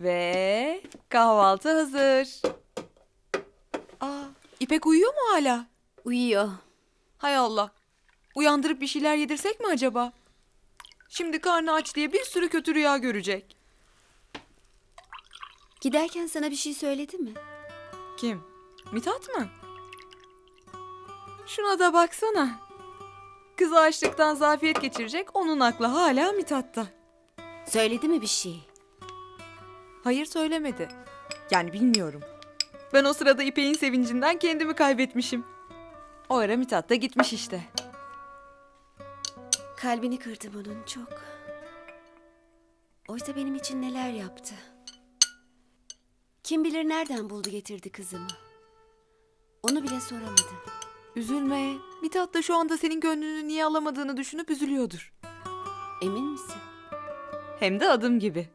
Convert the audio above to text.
Ve kahvaltı hazır. Aa, İpek uyuyor mu hala? Uyuyor. Hay Allah. Uyandırıp bir şeyler yedirsek mi acaba? Şimdi karnı aç diye bir sürü kötü rüya görecek. Giderken sana bir şey söyledi mi? Kim? Mithat mı? Şuna da baksana. Kız açlıktan zafiyet geçirecek, onun aklı hala Mithat'ta. Söyledi mi bir şey? Hayır söylemedi. Yani bilmiyorum. Ben o sırada İpek'in sevincinden kendimi kaybetmişim. O ara Mithat da gitmiş işte. Kalbini kırdım onun çok. Oysa benim için neler yaptı. Kim bilir nereden buldu getirdi kızımı. Onu bile soramadım. Üzülme. Mithat da şu anda senin gönlünü niye alamadığını düşünüp üzülüyordur. Emin misin? Hem de adım gibi.